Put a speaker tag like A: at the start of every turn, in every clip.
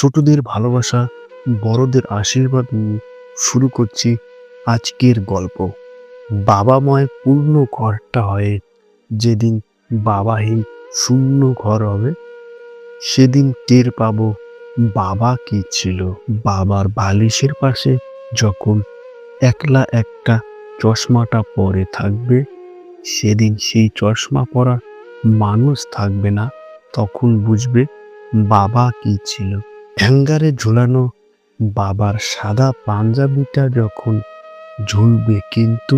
A: ছোটদের ভালোবাসা, বড়দের আশীর্বাদ নিয়ে শুরু করছি আজকের গল্প। বাবাময় পূর্ণ ঘরটা হয় যেদিন বাবাহীন শূন্য ঘর হবে, সেদিন টের পাবো বাবা কি ছিল। বাবার বালিশের পাশে যখন একলা একটা চশমাটা পরে থাকবে, সেদিন সেই চশমা পরা মানুষ থাকবে না, তখন বুঝবে বাবা কি ছিল। হ্যাঙ্গারে ঝুলানো বাবার সাদা পাঞ্জাবিটা যখন ঝুলবে কিন্তু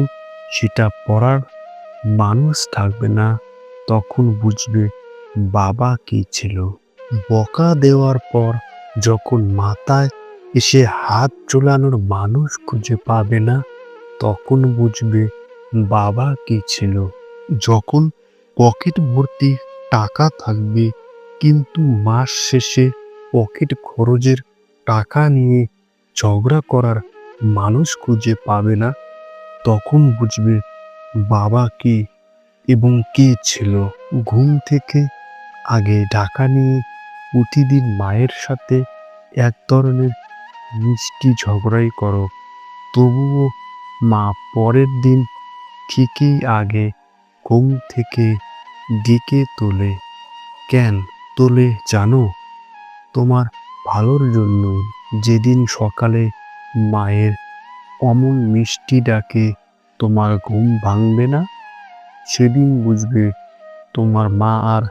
A: সেটা পরার মানুষ থাকবে না, তখন বুঝবে বাবা কি ছিল। বকা দেওয়ার পর যখন মাথায় এসে হাত চোলানোর মানুষ খুঁজে পাবে না, তখন বুঝবে বাবা কি ছিল। যখন পকেট ভর্তি টাকা থাকবে কিন্তু মাস শেষে পকেট খরচের টাকা নিয়ে ঝগড়া করার মানুষ খুঁজে পাবে না। তখন বুঝবে বাবা কি এবং কে ছিল। ঘুম থেকে আগে ঢাকা নিয়ে প্রতিদিন মায়ের সাথে এক ধরনের মিষ্টি ঝগড়াই করো। তবুও মা পরের দিন ঠিকই আগে ঘুম থেকে ডেকে তোলে। কেন তোলে জানো? তোমার ভালোর জন্য যেদিন সকালে মায়ের অমন মিষ্টি ডাকে তোমার ঘুম ভাঙবে না? সেদিন বুঝবে তোমার মা আর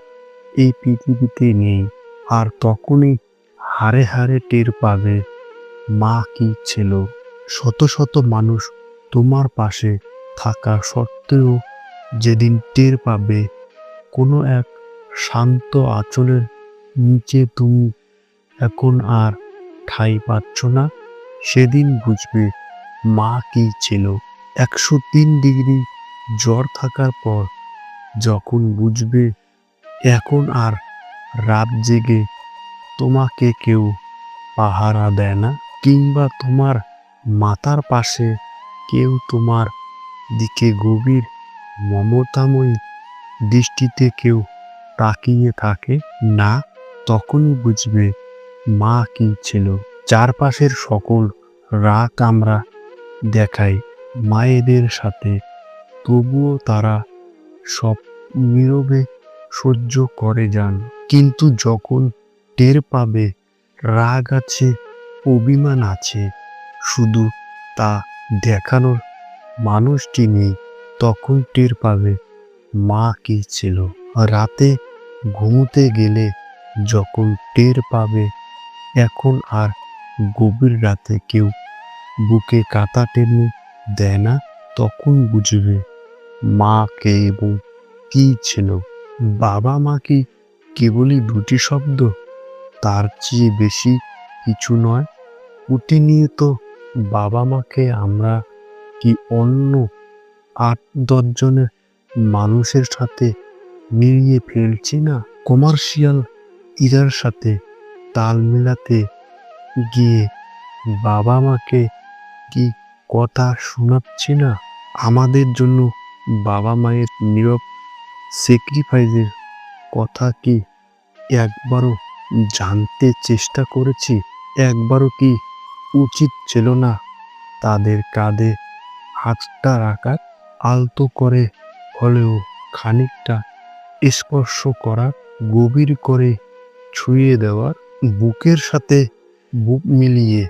A: এই পৃথিবীতে নেই, আর তখনই হারে হারে টের পাবে মা কি ছিল। শত শত মানুষ তোমার পাশে থাকা সত্ত্বেও যেদিন টের পাবে কোনো এক শান্ত আঁচলের নিচে তুমি এখন আর ঠাঁই পাচ্ছ না। সেদিন বুঝবে মা কি ছিল। একশো তিন ডিগ্রি জ্বর থাকার পর যখন বুঝবে এখন আর রাত জেগে তোমাকে কেউ পাহারা দেয় না, কিংবা তোমার মাতার পাশে কেউ তোমার দিকে গভীর মমতাময়ী দৃষ্টিতে কেউ তাকিয়ে থাকে না, তখনই বুঝবে মা কি ছিল চারপাশের সকল রাগ আমরা দেখাই মায়েদের সাথে। তবুও তারা সব নীরবে সহ্য করে যান। কিন্তু যখন টের পাবে রাগ আছে, অভিমান আছে, শুধু তা দেখানোর মানুষটি নেই, তখন টের পাবে মা কি ছিল। রাতে ঘুমোতে গেলে যখন টের পাবে এখন আর গভীর রাতে কেউ বুকে কাতা টেনে দেয় না, তখন বুঝবে মা কে এবং কি ছিল। বাবা মা কি কেবলই দুটি শব্দ? তার চেয়ে বেশি কিছু নয়। প্রতিনিয়ত বাবা মাকে আমরা কি অন্য আট দশজনের মানুষের সাথে মিলিয়ে ফেলছি না? কমার্শিয়াল ইরার সাথে তাল মেলাতে গিয়ে বাবা মাকে কি কথা শোনাচ্ছি না? আমাদের জন্য বাবা মায়ের নীরব স্যাক্রিফাইসের কথা কি একবারও জানতে চেষ্টা করেছি? একবারও কি উচিত ছিল না তাদের কাঁধে হাতটা রাখার? আলতো করে হলেও খানিকটা স্পর্শ করার, গভীর করে ছুঁয়ে দেওয়ার বুকের সাথে বুক মিলিয়ে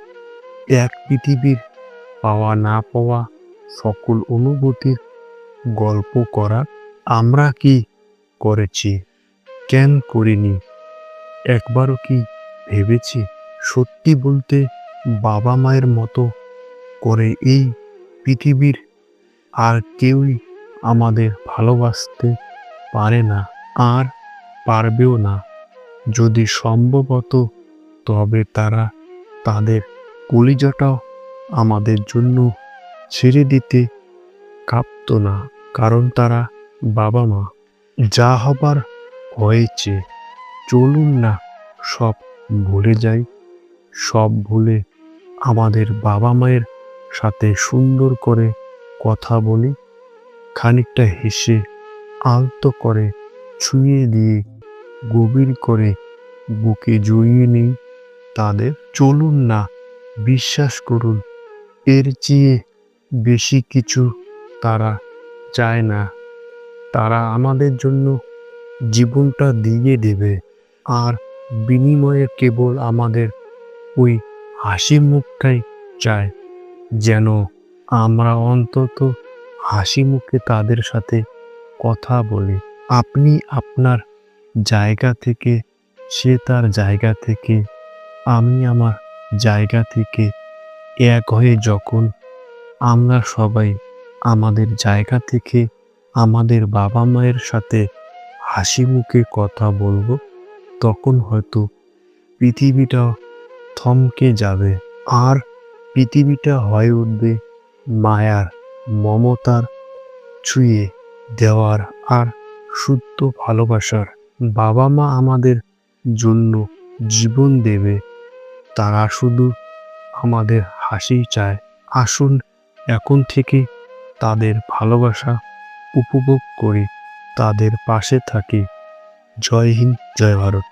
A: এক পৃথিবীর পাওয়া না পাওয়া সকল অনুভূতির গল্প করা আমরা কি করেছি, কেন করিনি, একবারও কি ভেবেছি? সত্যি বলতে বাবা মায়ের মতো করে এই পৃথিবীর আর কেউই আমাদের ভালোবাসতে পারে না, আর পারবেও না। যদি সম্ভবত তবে তারা তাদের কলিজাটাও আমাদের জন্য ছেড়ে দিতে কাঁপত না, কারণ তারা বাবা মা। যা হবার হয়েছে, চলুন না, সব ভুলে যাই। সব ভুলে আমাদের বাবা মায়ের সাথে সুন্দর করে কথা বলি। খানিকটা হেসে আলতো করে ছুঁয়ে দিয়ে গভীর করে বুকে জড়িয়ে নেই তাদের চলুন না, বিশ্বাস করুন। এর চেয়ে বেশি কিছু তারা চায় না। তারা আমাদের জন্য জীবনটা দিয়ে দেবে আর বিনিময়ে কেবল আমাদের ওই হাসি মুখটাই চায়, যেন আমরা অন্তত হাসি মুখে তাদের সাথে কথা বলি। আপনি আপনার জায়গা থেকে, সে তার জায়গা থেকে, আমি আমার জায়গা থেকে এক হয়ে যখন আমরা সবাই আমাদের জায়গা থেকে আমাদের বাবা মায়ের সাথে হাসি মুখে কথা বলব, তখন হয়তো পৃথিবীটা থমকে যাবে আর পৃথিবীটা হয়ে উঠবে মায়ার মমতার ছুঁয়ে দেওয়ার আর শুদ্ধ ভালোবাসার বাবা মা আমাদের জন্য জীবন দেবে। তারা শুধু আমাদের হাসি চায়। আসুন এখন থেকে তাদের ভালোবাসা উপভোগ করি। তাদের পাশে থাকি। জয় হিন্দ, জয় ভারত।